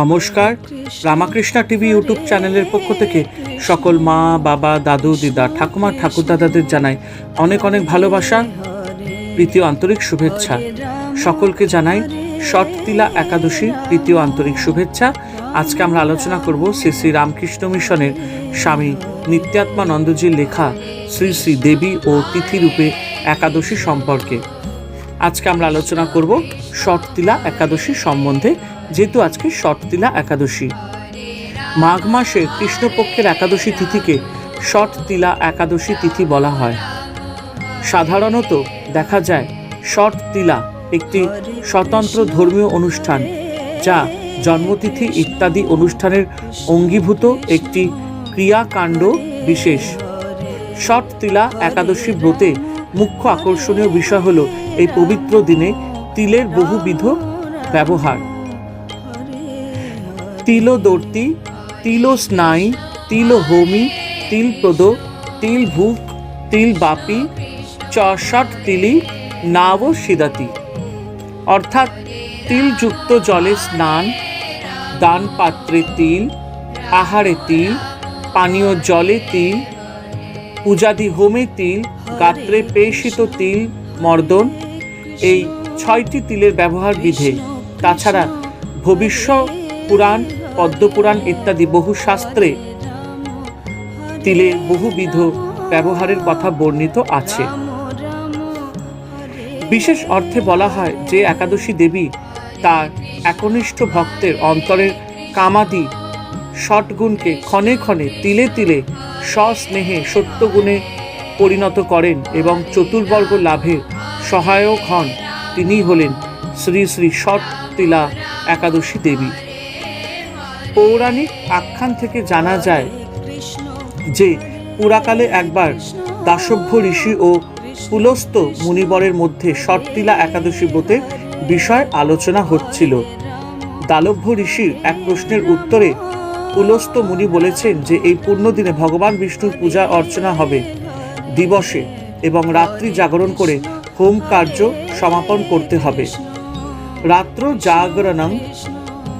নমস্কার। Ramakrishna TV YouTube চ্যানেলের পক্ষ থেকে সকল মা, বাবা, দাদু, দিদা ঠাকুমা ঠাকুরদাদাদের জানাই অনেক অনেক ভালোবাসা তৃতীয় আন্তরিক শুভেচ্ছা। সকলকে জানাই শটতিলা একাদশী তৃতীয় আন্তরিক শুভেচ্ছা। আজকে আমরা আলোচনা করব শ্রী শ্রী রামকৃষ্ণ মিশনের স্বামী নিত্যাত্মানন্দজির লেখা শ্রী শ্রী দেবী ও তিথিরূপে একাদশী সম্পর্কে। আজকে আমরা আলোচনা করব শটতিলা একাদশী সম্বন্ধে যেহেতু আজকে শটতিলা একাদশী। মাঘ মাসে কৃষ্ণপক্ষের একাদশী তিথিকে শটতিলা একাদশী তিথি বলা হয়। সাধারণত দেখা যায় শটতিলা একটি স্বতন্ত্র ধর্মীয় অনুষ্ঠান যা জন্মতিথি ইত্যাদি অনুষ্ঠানের অঙ্গীভূত একটি ক্রিয়াকাণ্ড বিশেষ। শটতিলা একাদশী ব্রতে মুখ্য আকর্ষণীয় বিষয় হলো এই পবিত্র দিনে তিলের বহুবিধ ব্যবহার। তিলদর্তি তিলস্নায়ী তিলহোমি তিলপ্রদ তিল বাপি চষট তিলি, নাব সিদাতি। অর্থাৎ তিলযুক্ত জলে স্নান দান পাত্রে তিল, আহারে তিল, পানীয় জলে তিল, পূজাদি হোমে তিল, গাত্রে পেষিত তিল, মর্দন, এই ছয়টি তিলের ব্যবহার বিধে। তাছাড়া ভবিষ্য পুরাণ, পদ্মপুরাণ ইত্যাদি বহু শাস্ত্রে তিলে বহুবিধ ব্যবহারের কথা বর্ণিত আছে। বিশেষ অর্থে বলা হয় যে একাদশী দেবী তার একনিষ্ঠ ভক্তের অন্তরের কামাদি ষটগুণকে ক্ষণে ক্ষণে তিলে তিলে সস্নেহে সত্যগুণে পরিণত করেন এবং চতুর্বর্গ লাভের সহায়ক হন। তিনি হলেন শ্রী শ্রী ষট তিলা একাদশী দেবী। পৌরাণিক আখ্যান থেকে জানা যায় যে পুরাকালে একবার দাসভ্য ঋষি ও পুলস্ত মুনিবরের মধ্যে শর্তিলা একাদশী ব্রতের বিষয় আলোচনা হচ্ছিল। দালভ্য ঋষির এক প্রশ্নের উত্তরে পুলস্ত মুনি বলেছেন যে এই পূর্ণ দিনে ভগবান বিষ্ণুর পূজা অর্চনা হবে দিবসে এবং রাত্রি জাগরণ করে হোম কার্য সমাপন করতে হবে। রাত্র জাগরণং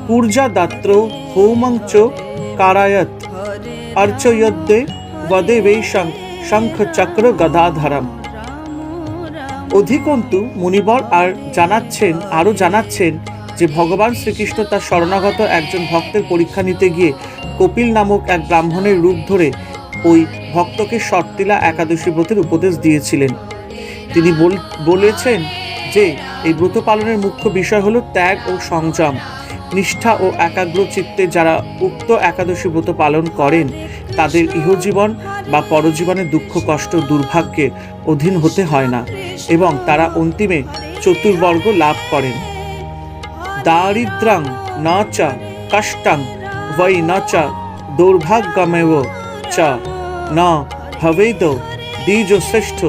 পূর্জা দাত্র হোমং কারায়ত অর্চয়দ্দে বদে বৈশং শঙ্খ চক্র গদাধরম অধিকন্তু মুনিবর আর জানাচ্ছেন, আরও জানাচ্ছেন যে ভগবান শ্রীকৃষ্ণ তার শরণাগত একজন ভক্তের পরীক্ষা নিতে গিয়ে কপিল নামক এক ব্রাহ্মণের রূপ ধরে ওই ভক্তকে শর্তিলা একাদশী ব্রতের উপদেশ দিয়েছিলেন। তিনি বল- বলেছেন যে এই ব্রত পালনের মুখ্য বিষয় হলো ত্যাগ ও সংযম। নিষ্ঠা ও একাগ্র চিত্তে যারা উক্ত একাদশী ব্রত পালন করেন, তাদের ইহজীবন বা পরজীবনের দুঃখ, কষ্ট দুর্ভাগ্যের অধীন হতে হয় না এবং তারা অন্তিমে চতুর্বর্গ লাভ করেন। দারিদ্রাং ন চ, কষ্টং বৈ ন চ দুর্ভাগ্যমেব চ। ন ভবেদ দ্বিজ শ্রেষ্ঠ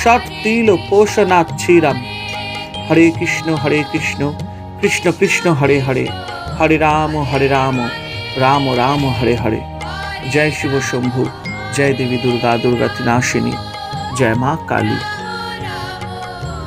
সৎ তিল পোষণাৎ ক্ষীরম হরে কৃষ্ণ হরে কৃষ্ণ। কৃষ্ণ কৃষ্ণ হরে হরে হরে রাম হরে রাম রাম রাম, হরে হরে। জয় শিব শম্ভু, জয় দেবী দুর্গা দুর্গা তিনাশিনী জয় মা কালী।